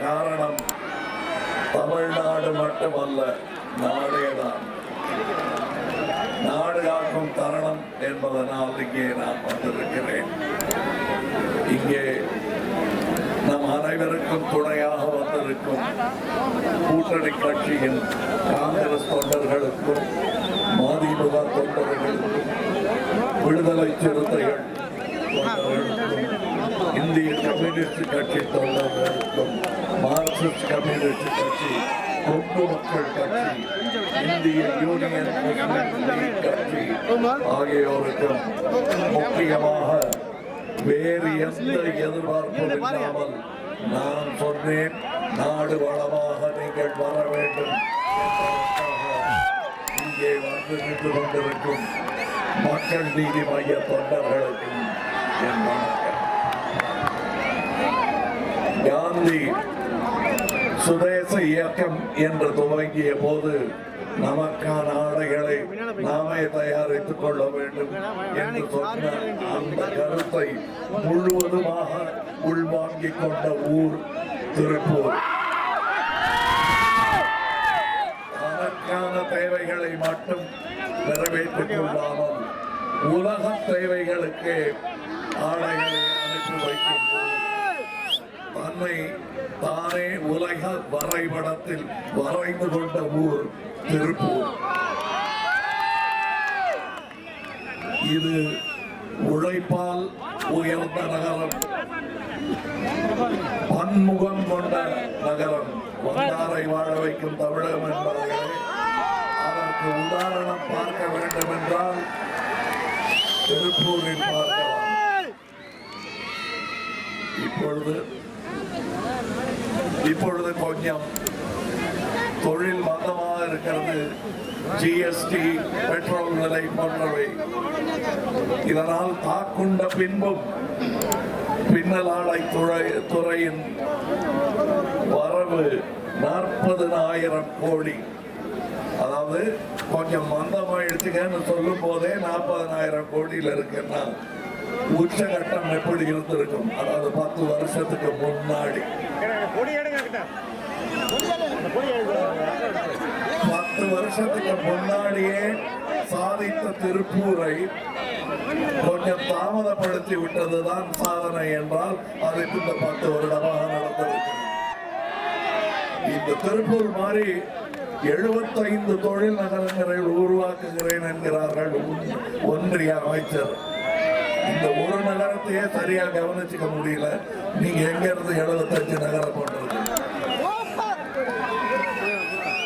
காரணம் தமிழ்நாடு மட்டுமல்ல நாடேதான். நாடு காக்கும் தருணம் என்பதனால் இங்கே நான் வந்திருக்கிறேன். இங்கே நம் அனைவருக்கும் துணையாக வந்திருக்கும் கூட்டணி கட்சியின் காங்கிரஸ் தொண்டர்களுக்கும் மதிமுக தொண்டர்களுக்கும் விடுதலை சிறுத்தைகள் இந்திய கம்யூனிஸ்ட் கட்சி தொண்டர்களுக்கும் மார்க்சிஸ்ட் கம்யூனிஸ்ட் கட்சி கொங்கு மக்கள் கட்சி இந்திய யூனியன் கட்சி ஆகியோருக்கும் முக்கியமாக வேறு எந்த எதிர்பார்ப்பும் இல்லாமல் நான் சொன்னேன் நாடு வளமாக நீங்கள் வர வேண்டும். இங்கே வந்து நின்று கொண்டிருக்கும் மக்கள் நீதி மைய தொண்டர்களுக்கும் என் வணக்கம். காந்தி சுதேச இயக்கம் என்று துவங்கிய போது நமக்கான ஆடைகளை நாமே தயாரித்துக் கொள்ள வேண்டும் என்று சொன்ன அந்த கருத்தை முழுவதுமாக உள்வாங்கிக் கொண்ட ஊர் திருப்பூர். தனக்கான தேவைகளை மட்டும் நிறைவேற்றிக் கொள்ளாமல் உலக தேவைகளுக்கு ஆடைகளை அனுப்பி வைக்கும் தன்னை தானே உலக வரைபடத்தில் வரைந்து கொண்ட ஊர் திருப்பூர். இது உழைப்பால் உயர்ந்த நகரம். பன்முகம் கொண்ட நகரம். வந்தாரை வாழ வைக்கும் தமிழகம் என்பதை அதற்கு உதாரணம் பார்க்க வேண்டும் என்றால் திருப்பூரில் பார்க்கலாம். இப்பொழுது இப்பொழுது கொஞ்சம் தொழில் மந்தமாக இருக்கிறது. ஜிஎஸ்டி பெட்ரோல் விலை போன்றவை. இதனால் தாக்குண்ட பின்பும் பின்னலாடை துறை துறையின் வரவு நாற்பதுனாயிரம் கோடி. அதாவது கொஞ்சம் மந்தமாயிடுச்சுங்கன்னு சொல்லும் போதே நாற்பதனாயிரம் கோடியில் இருக்குன்னா உச்சகட்டம் எப்படி இருந்திருக்கும்? அதாவது பத்து வருஷத்துக்கு முன்னாடி. பத்து வருஷத்துக்கு முன்னாடியே சாதித்த திருப்பூரை கொஞ்சம் தாமதப்படுத்தி விட்டதுதான் சாதனை என்றால் அதுக்கு இந்த பத்து வருடமாக நடந்திருக்கு இந்த திருப்பூர் மாதிரி எழுபத்தைந்து தொழில் நகரங்களை உருவாக்குகிறேன் என்கிறார்கள் ஒன்றிய அமைச்சர். இந்த ஒரு நகரத்தையே சரியா கவனிச்சுக்க முடியல. நீங்க எங்க இருந்து எழுபத்தஞ்சு நகரம் பண்றது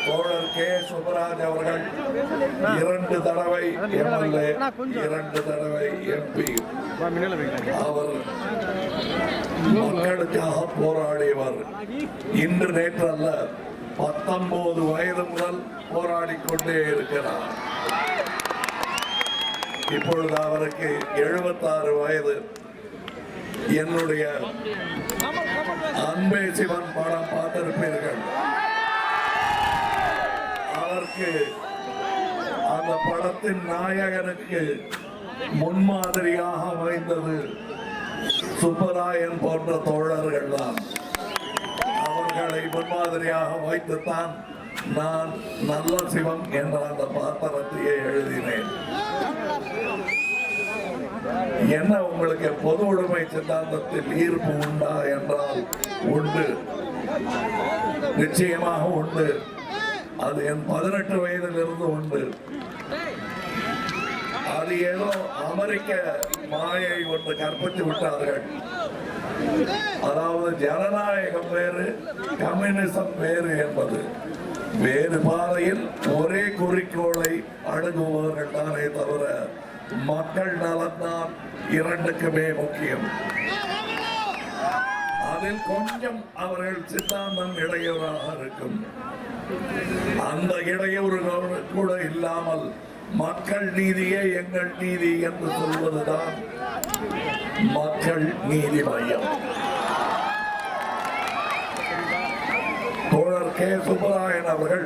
தோழர் கே. சுப்பராஜ் அவர்கள் இரண்டு தடவை எம்எல்ஏ இரண்டு தடவை எம்பி. அவர் மக்களுக்காக போராடியவர். இன்று நேற்று அல்ல பத்தொன்பது வயது முதல் போராடி கொண்டே இருக்கிறார். இப்பொழுது அவருக்கு 76 வயது. என்னுடைய அன்பே சிவன் படம் பார்த்திருப்பீர்கள். அவருக்கு அந்த படத்தின் நாயகனுக்கு முன்மாதிரியாக அமைந்தது சுப்பராயன் போன்ற தோழர்கள் தான். அவர்களை முன்மாதிரியாக வைத்துத்தான் நான் நல்ல சிவம் என்ற அந்த பாத்திரத்தையே எழுதினேன். என்ன உங்களுக்கு பொது உடைமை சித்தாந்தத்தில் ஈர்ப்பு உண்டா என்றால் உண்டு. நிச்சயமாக உண்டு. அது என் பதினெட்டு வயதிலிருந்து உண்டு. அது ஏதோ அமெரிக்க மாயை ஒன்று கற்பித்து விட்டார்கள். அதாவது ஜனநாயகம் வேறு கம்யூனிசம் வேறு என்பது. வேறு பாதையில் ஒரே குறிக்கோளை அணுகுபவர்கள் தானே தவிர மக்கள் நலன்தான் இரண்டுக்குமே முக்கியம். அதில் கொஞ்சம் அவர்கள் சித்தாந்தம் இடையூறாக இருக்கும். அந்த இடையூறு கூட இல்லாமல் மக்கள் நீதியே எங்கள் நீதி என்று சொல்வதுதான் மக்கள் நீதி மையம் தோழர் கே சுப்பராயன் அவர்கள்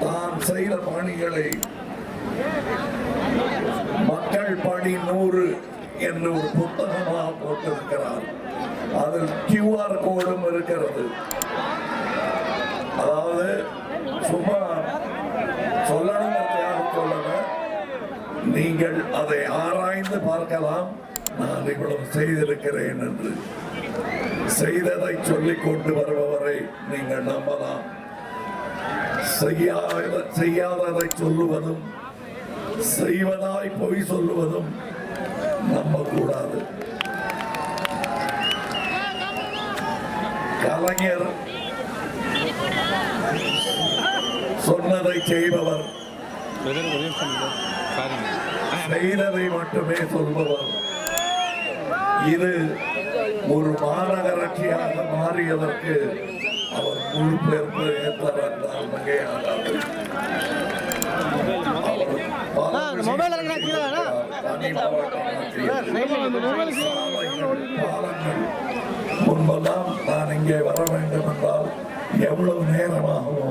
தான் செய்த பணிகளை மக்கள் பணி நூறு என்று ஒரு புத்தகமாக போட்டிருக்கிறார். அதில் கியூஆர் கோடும் இருக்கிறது. அதாவது சும்மா சொல்லணுங்கிறதுக்காக சொல்லல. நீங்கள் அதை ஆராய்ந்து பார்க்கலாம். நான் இவ்வளவு செய்திருக்கிறேன் என்று. செய்ததை சொல்லிக் கொண்டு வருபவரை நீங்கள் நம்பலாம். செய்யாத செய்யாததை சொல்லுவதும் செய்வதாய் பொய் சொல்லுவதும் நம்பக்கூடாது. கலைஞர் சொன்னதை செய்பவர் செய்ததை மட்டுமே சொல்பவர். இது ஒரு மாநகர மாநகராட்சியாக மாறியதற்கு அவர் முழு பொறுப்பு ஏற்றவர் என்றால் மிகையாகாது. முன்பெல்லாம் நான் இங்கே வர வேண்டும் என்றால் எவ்வளவு நேரமாகுமோ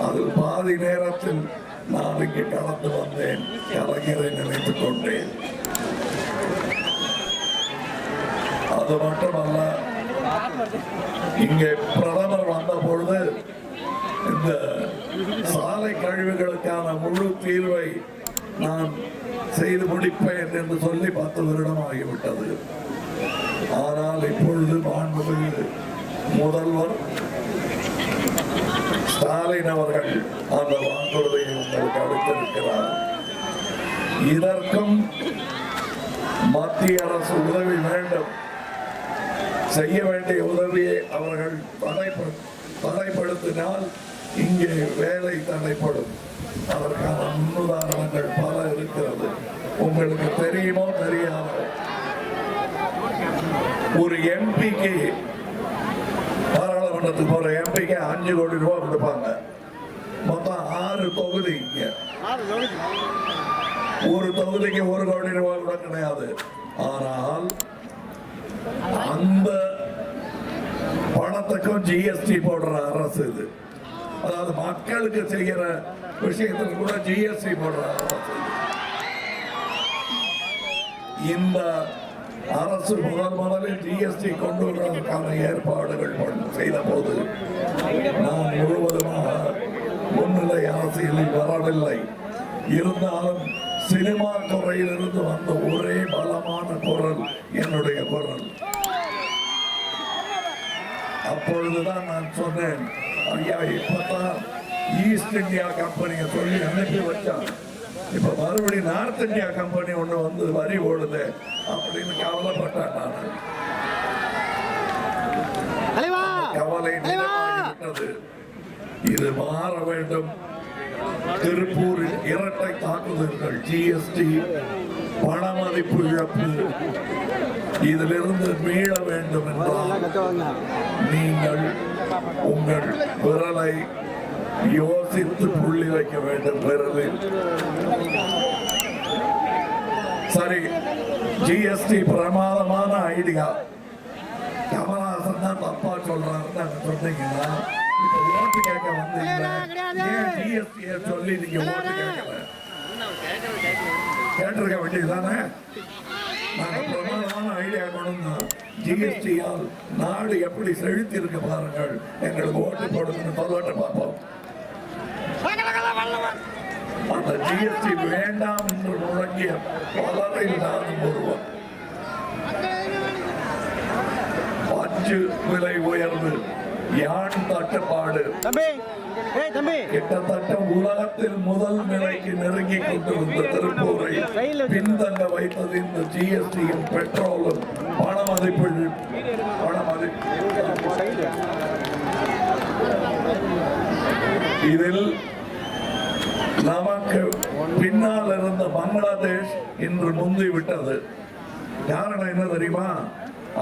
அதில் பாதி நேரத்தில் நான் இங்கே கடந்து வந்தேன் கலைஞரை நினைத்துக் கொண்டேன். அது மட்டுமல்ல இங்கே பிரதமர் வந்த பொழுது இந்த சாலை கழிவுகளுக்கான முழு தீர்வை நான் செய்து முடிப்பேன் என்று சொல்லி பத்து வருடம் ஆகிவிட்டது ஆனால் இப்பொழுது மாண்புமிகு முதல்வர் ஸ்டாலின் அவர்கள் அந்த வாக்குறுதியை உங்களுக்கு அளித்திருக்கிறார். இதற்கும் மத்திய அரசு உதவி வேண்டும். செய்ய வேண்டிய உதவியை அவர்கள் தடைப்ப- தடைப்படுத்தினால் இங்கே வேலை தடைப்படும். அதற்கான முன்னுதாரணங்கள் பல இருக்கிறது. உங்களுக்கு தெரியுமோ தெரியாதோ? ஒரு எம்பிக்கு பாராளுமன்றத்துக்கு போற எம்பிக்கு அஞ்சு கோடி ரூபாய் கொடுப்பாங்க. மொத்தம் ஆறு தொகுதி இங்க. ஒரு தொகுதிக்கு ஒரு கோடி ரூபாய் கூட கிடையாது. ஆனால் அந்த பணத்துக்கும் ஜிஎஸ்டி போடுற அரசு இது. அதாவது மக்களுக்கு செய்யற விஷயத்தில் கூட ஜிஎஸ்டி போடுற அரசு இந்த அரசு முதல் முதலில் ஜிஎஸ்டி கொண்டு வருவதற்கான ஏற்பாடுகள் செய்த போது நான் முழுவதுமாக முன்னிலை அரசியலில் வரவில்லை. இருந்தாலும் சினிமா துறையிலிருந்து வந்த ஒரே பலமான குரல் என்னுடைய குரல். அப்பொழுதுதான் நான் சொன்னேன் ஐயா இப்பதான் ஈஸ்ட் இந்தியா கம்பெனியை சொல்லி அனுப்பி வச்சான். இப்ப மறுபடியும் நார்த் இந்தியா கம்பெனி ஒண்ணு வந்து வரி ஓடுது அப்படின்னு கவலைப்பட்டேன் நான். கவலை இது மாற வேண்டும். திருப்பூரில் இரட்டை தாக்குதல்கள் ஜிஎஸ்டி பணமதிப்பு இழப்பு. இதிலிருந்து மீள வேண்டும் என்றால் நீங்கள் உங்கள் விரலை யோசித்து புள்ளி வைக்க வேண்டும் விரலில். சரி ஜிஎஸ்டி பிரமாதமான ஐடியா. கமலஹாசன் தான் தப்பா சொல்றாருன்னு சொன்னீங்கன்னா ஓட்டு கேட்க வந்தீங்க. ஏன் ஜிஎஸ்டியை சொல்லி நீங்க ஓட்டு கேட்கல? கேட்டிருக்க வேண்டியதுதானே நாங்கள் பிரமாதமான ஐடியா கொண்டு ஜிஎஸ்டியால் நாடு எப்படி செழித்து இருக்க பாருங்கள். எங்களுக்கு ஓட்டு போடுங்கன்னு சொல்லட்டு பார்ப்போம். அந்த ஜிஎஸ்டி வேண்டாம் என்று முழங்கிய பலரை நானும் ஒருவன் பஞ்சு விலை உயர்வு. யான் தட்டுப்பாடு கிட்டத்தட்ட உலகத்தில் முதல் நிலைக்கு நெருங்கி கொண்டிருந்த திருப்பூரை பின்தங்க வைத்தது இந்த ஜிஎஸ்டியும் பெட்ரோலும். பண மதிப்பு பண மதிப்பு. இதில் நமக்கு பின்னால் இருந்த பங்களாதேஷ் இன்று முந்தி விட்டது காரணம் என்ன தெரியுமா?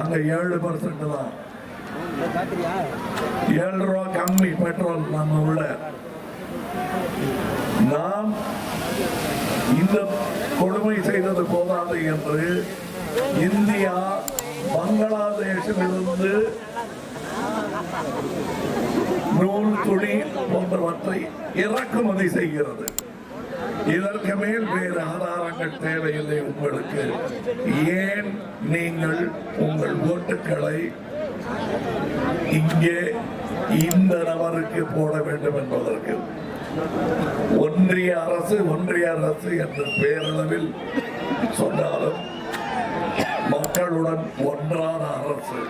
அங்க ஏழு பர்சன்ட் தான். ஏழு ரூபா கம்மி பெட்ரோல் நம்ம உள்ள. நாம் இந்த கொடுமை செய்தது போதாது என்று இந்தியா பங்களாதேஷிலிருந்து நூல் துணி போன்றவற்றை இறக்குமதி செய்கிறது. இதற்கு மேல் வேறு ஆதாரங்கள் தேவையில்லை உங்களுக்கு. ஏன் நீங்கள் உங்கள் ஓட்டுக்களை இங்கே இந்த நபருக்கு போட வேண்டும் என்பதற்கு ஒன்றிய அரசு ஒன்றிய அரசு என்ற பேரளவில் சொன்னாலும் மக்களுடன் ஒன்றான அரசு.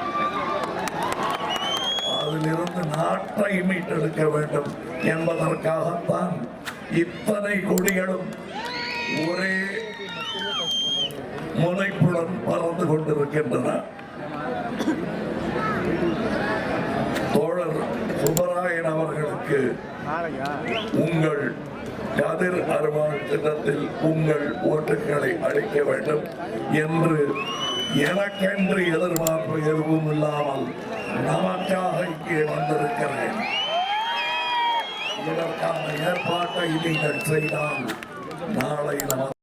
அதிலிருந்து நாட்டை மீட்டெடுக்க வேண்டும் என்பதற்காகத்தான் இத்தனை கொடிகளும் ஒரே முனைப்புடன் பறந்து கொண்டிருக்கின்றன. தோழர் சுப்பராயன் அவர்களுக்கு உங்கள் கதிர் அருவாள் திட்டத்தில் உங்கள் ஓட்டுகளை அளிக்க வேண்டும் என்று எனக்கென்று எதிர்பார்ப்பு எதுவும் இல்லாமல் நமக்காக இங்கே வந்திருக்கிறேன். இதற்கான ஏற்பாட்டை நீங்கள் செய்தால் நாளை நமக்கு